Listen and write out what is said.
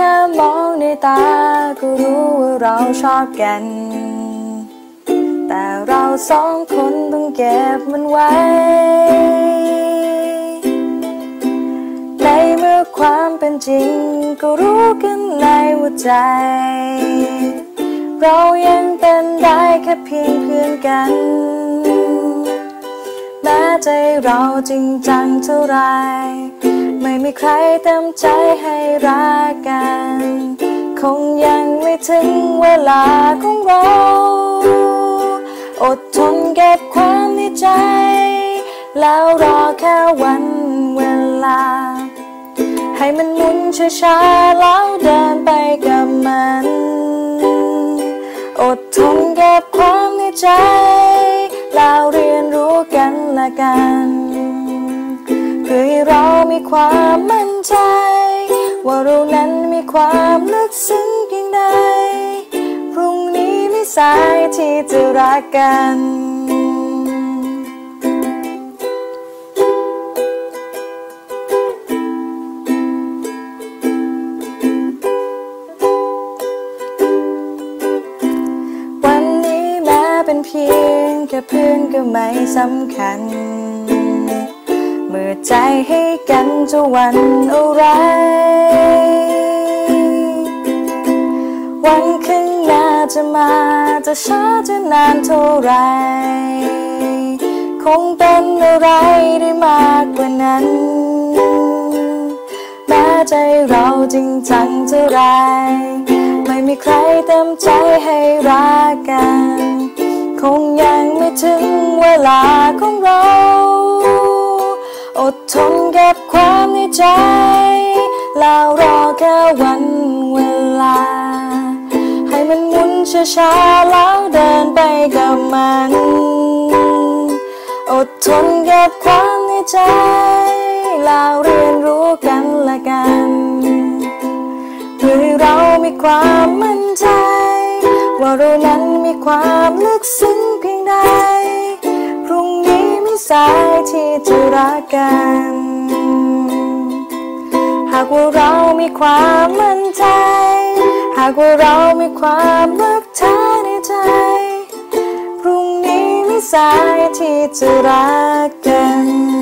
แค่มองในตาก็รู้ว่าเราชอบกัน แต่เราสองคนต้องเก็บมันไว้ ในเมื่อความเป็นจริงก็รู้กันในหัวใจ เรายังเป็นได้แค่เพียงเพื่อนกันแม้ใจเราจริงจังเท่าไร ไม่มีใครเต็มใจให้รักกัน คงยังไม่ถึงเวลาของเรา อดทนเก็บความในใจ แล้วรอแค่วันเวลา ให้มันหมุนช้าๆแล้วเดินไปกับมัน อดทนเก็บความในใจ แล้วเรียนรู้กันละกัน มีความมั่นใจ ว่าเรานั้นมีความลึกซึ้งเพียงใด พรุ่งนี้ไม่สายที่จะรักกันวันนี้แม้เป็นเพียงแค่เพื่อนก็ไม่สำคัญ เมื่อใจให้กันจะวันอะไร วันข้างหน้าจะมาจะช้าจะนานเท่าไร คงเป็นอะไรได้มากกว่านั้น แม้ใจเราจริงจังเท่าไร ไม่มีใครเต็มใจให้รักกัน คงยังไม่ถึงเวลาของเรา ดทนก็บความในใจ แล้วรอแค่วันเวลา ให้มันหมุนช้าๆแล้วเดินไปกับมัน อดทนก็บความในใจ แล้วเรียนรู้กันละกันเพื่อให้เรามีความมั่นใจ ว่าเรานั้นมีความลึกซึ้งเพียงใด สายที่จะรักกัน หากว่าเรามีความมั่นใจ หากว่าเรามีความรักเธอในใจ พรุ่งนี้ไม่สายที่จะรักกัน